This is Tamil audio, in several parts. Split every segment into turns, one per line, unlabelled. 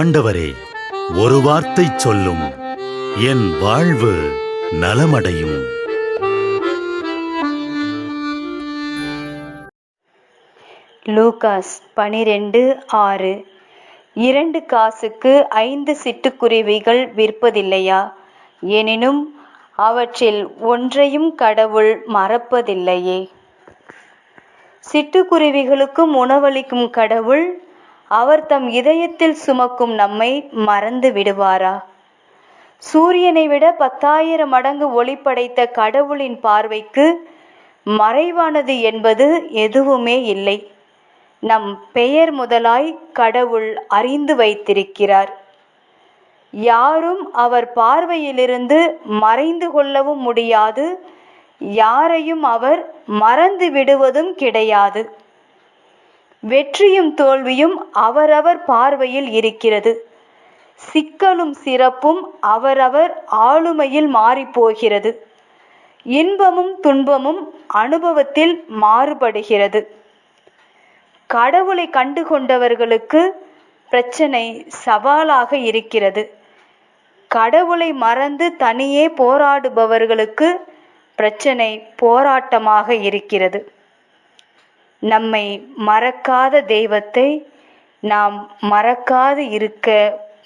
ஆண்டவரே ஒரு வார்த்தை சொல்லும். என் வாழ்வு நலமடையும்.
லூகாஸ் பனிரெண்டு ஆறு. இரண்டு காசுக்கு ஐந்து சிட்டுக்குருவிகள் விற்பதில்லையா? எனினும் அவற்றில் ஒன்றையும் கடவுள் மறப்பதில்லையே. சிட்டுக்குருவிகளுக்கும் உணவளிக்கும் கடவுள் அவர் தம் இதயத்தில் சுமக்கும் நம்மை மறந்து விடுவாரா? சூரியனை விட பத்தாயிரம் மடங்கு ஒளி படைத்த கடவுளின் பார்வைக்கு மறைவானது என்பது எதுவுமே இல்லை. நம் பெயர் முதலாய் கடவுள் அறிந்து வைத்திருக்கிறார். யாரும் அவர் பார்வையிலிருந்து மறைந்து கொள்ளவும் முடியாது. யாரையும் அவர் மறந்து விடுவதும் கிடையாது. வெற்றியும் தோல்வியும் அவரவர் பார்வையில் இருக்கிறது. சிக்கலும் சிறப்பும் அவரவர் ஆளுமையில் மாறிப்போகிறது. இன்பமும் துன்பமும் அனுபவத்தில் மாறுபடுகிறது. கடவுளை கண்டு கொண்டவர்களுக்கு பிரச்சனை சவாலாக இருக்கிறது. கடவுளை மறந்து தனியே போராடுபவர்களுக்கு பிரச்சனை போராட்டமாக இருக்கிறது. நம்மை மறக்காத தெய்வத்தை நாம் மறக்காது இருக்க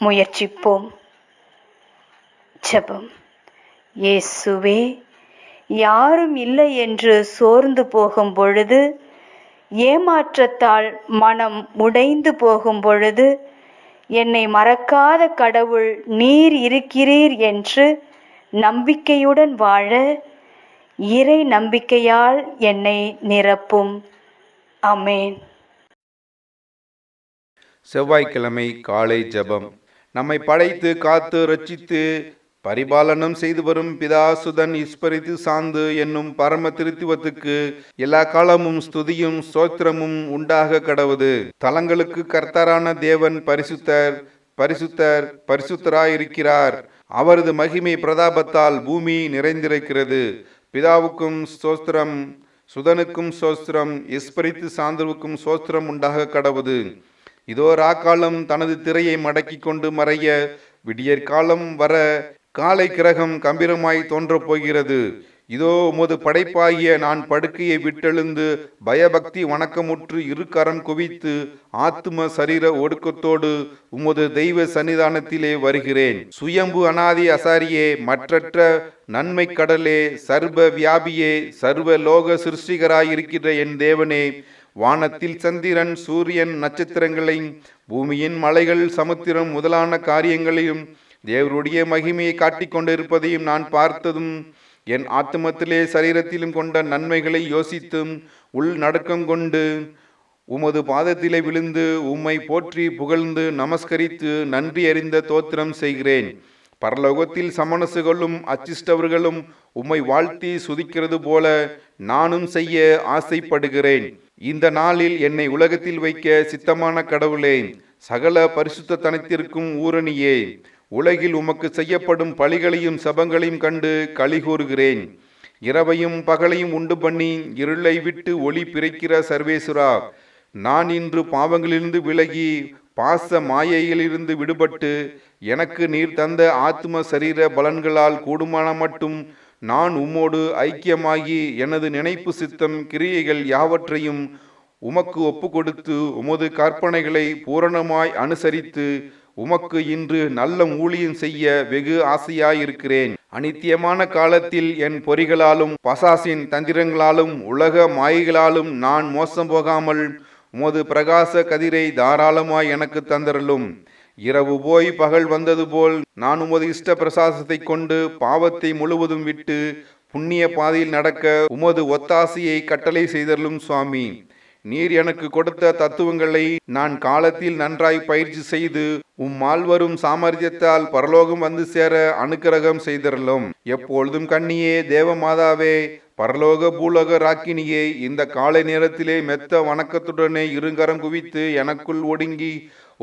முயற்சிப்போம். ஜபம். இயேசுவே யாரும் இல்லை என்று சோர்ந்து போகும் பொழுது ஏமாற்றத்தால் மனம் உடைந்து போகும் பொழுது என்னை மறக்காத கடவுள் நீர் இருக்கிறீர் என்று நம்பிக்கையுடன் வாழ இறை நம்பிக்கையால் என்னை நிரப்பும். அமேன்
செவ்வாய்க்கிழமை காலை ஜெபம். நம்மை படைத்து காத்து ரட்சித்து பரிபாலனம் செய்து வரும் பிதாசுதன் இஸ்பரித்து சாந்து என்னும் பரம திருத்துவத்துக்கு எல்லா காலமும் ஸ்துதியும் சோத்திரமும் உண்டாக கடவுது. தலங்களுக்கு கர்த்தரான தேவன் பரிசுத்தர் பரிசுத்தர் பரிசுத்தராயிருக்கிறார். அவரது மகிமை பிரதாபத்தால் பூமி நிறைந்திருக்கிறது. பிதாவுக்கும் சோஸ்திரம் சுதனுக்கும் சோஸ்திரம் இஸ்பரித்து சாந்துவுக்கும் சோஸ்திரம் உண்டாக கடவுது. இதோ ராக்காலம் தனது திரையை மடக்கி கொண்டு மறைய விடியற்காலம் வர காலை கிரகம் கம்பீரமாய் தோன்றப் போகிறது. இதோ உமது படைப்பாகிய நான் படுக்கையை விட்டெழுந்து பயபக்தி வணக்கமுற்று இரு கரம் குவித்து ஆத்ம சரீர ஒடுக்கத்தோடு உமது தெய்வ சன்னிதானத்திலே வருகிறேன். சுயம்பு அனாதி அசாரியே மற்றற்ற நன்மை கடலே சர்வ வியாபியே சர்வ லோக சிருஷ்டிகராயிருக்கிற என் தேவனே வானத்தில் சந்திரன் சூரியன் நட்சத்திரங்களையும் பூமியின் மலைகள் சமுத்திரம் முதலான காரியங்களையும் தேவருடைய மகிமையை காட்டிக் கொண்டிருப்பதையும் நான் பார்த்ததும் என் ஆத்துமத்திலே சரீரத்திலும் கொண்ட நன்மைகளை யோசித்தும் உள் நடக்கம் கொண்டு உமது பாதத்திலே விழுந்து உம்மை போற்றி புகழ்ந்து நமஸ்கரித்து நன்றி அறிந்த தோத்திரம் செய்கிறேன். பரலோகத்தில் சமணசுகளும் அச்சிஷ்டவர்களும் உம்மை வாழ்த்தி சுதிக்கிறது போல நானும் செய்ய ஆசைப்படுகிறேன். இந்த நாளில் என்னை உலகத்தில் வைக்க சித்தமான கடவுளே சகல பரிசுத்த தனத்திற்கும் ஊரணியே. உலகில் உமக்கு செய்யப்படும் பழிகளையும் சபங்களையும் கண்டு களி கூறுகிறேன். இரவையும் பகலையும் உண்டு பண்ணி இருளை விட்டு ஒளி பிறக்கிற சர்வேசுரா நான் இன்று பாவங்களிலிருந்து விலகி பாச மாயையிலிருந்து விடுபட்டு எனக்கு நீர் தந்த ஆத்ம சரீர பலன்களால் கூடுமான மட்டும் நான் உம்மோடு ஐக்கியமாகி எனது நினைப்பு சித்தம் கிரியைகள் யாவற்றையும் உமக்கு ஒப்பு கொடுத்து உமது கற்பனைகளை பூரணமாய் அனுசரித்து உமக்கு இன்று நல்ல ஊழியம் செய்ய வெகு ஆசையாயிருக்கிறேன். அனித்தியமான காலத்தில் என் பொறிகளாலும் பசாசின் தந்திரங்களாலும் உலக மாயைகளாலும் நான் மோசம் போகாமல் உமது பிரகாச கதிரை தாராளமாய் எனக்கு தந்தரலும் இரவு போய் பகல் வந்தது போல் நான் உமது இஷ்ட பிரசாசத்தை கொண்டு பாவத்தை முழுவதும் விட்டு புண்ணிய பாதையில் நடக்க உமது ஒத்தாசையை கட்டளை செய்தருளும் சுவாமி. நீர் எனக்கு கொடுத்த தத்துவங்களை நான் காலத்தில் நன்றாய் பயிற்சி செய்து உம் மால்வரும் சாமர்த்தியத்தால் பரலோகம் வந்து சேர அனுக்கிரகம் செய்திருளும். எப்பொழுதும் கண்ணியே தேவமாதாவே பரலோக பூலோக ராக்கினியே இந்த காலை நேரத்திலே மெத்த வணக்கத்துடனே இருங்கரம் குவித்து எனக்குள் ஒடுங்கி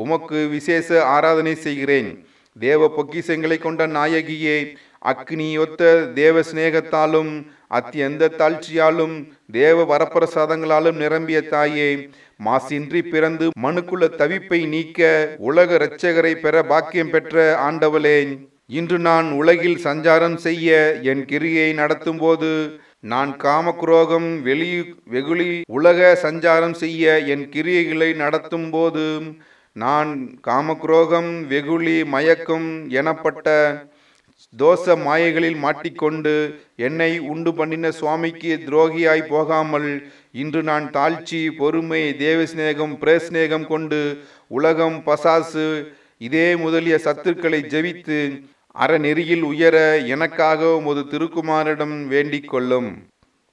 உமக்கு விசேஷ ஆராதனை செய்கிறேன். தேவ பொக்கிசங்களை கொண்ட நாயகியே அக்னியொத்த தேவ சிநேகத்தாலும் அத்தியந்த தாழ்ச்சியாலும் தேவ வரப்பிரசாதங்களாலும் நிரம்பிய தாயே மாசின்றி பிறந்து மனுக்குள்ள தவிப்பை நீக்க உலக இரட்சகரை பெற பாக்கியம் பெற்ற ஆண்டவளே இன்று நான் உலகில் சஞ்சாரம் செய்ய என் கிரியை நடத்தும் போது நான் காமக்ரோகம் வெளி வெகுளி உலக சஞ்சாரம் செய்ய என் கிரியைகளை நடத்தும் போது நான் காமக்ரோகம் வெகுளி மயக்கம் எனப்பட்ட தோச மாயைகளில் மாட்டிக்கொண்டு என்னை உண்டு பண்ணின சுவாமிக்கு துரோகியாய் போகாமல் இன்று நான் தாழ்ச்சி பொறுமை தேவஸ்நேகம் பிரேஸ்நேகம் கொண்டு உலகம் பசாசு இதே முதலிய சத்துருக்களை ஜெபித்து அறநெறியில் உயர எனக்காக உமது திருக்குமாரிடம் வேண்டிக் கொள்ளும்.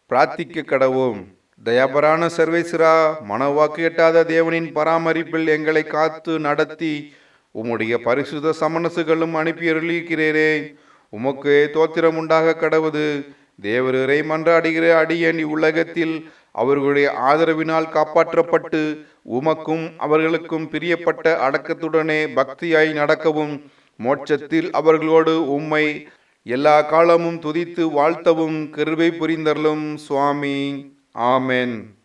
பிரார்த்திக்க கடவோம். தயாபரான சர்வேஸ்வரா மனவாக்கு எட்டாத தேவனின் பராமரிப்பில் எங்களை காத்து நடத்தி உம்முடைய பரிசுத சமனசுகளும் அனுப்பி உமக்கு தோத்திரம் உண்டாக கடவுது தேவரரை மன்றாடுகிற அடியன் இவ்வுலகத்தில் அவர்களுடைய ஆதரவினால் காப்பாற்றப்பட்டு உமக்கும் அவர்களுக்கும் பிரியப்பட்ட அடக்கத்துடனே பக்தியாய் நடக்கவும் மோட்சத்தில் அவர்களோடு உம்மை எல்லா காலமும் துதித்து வாழ்த்தவும் கிருபை புரிந்தருளும் சுவாமி. ஆமென்.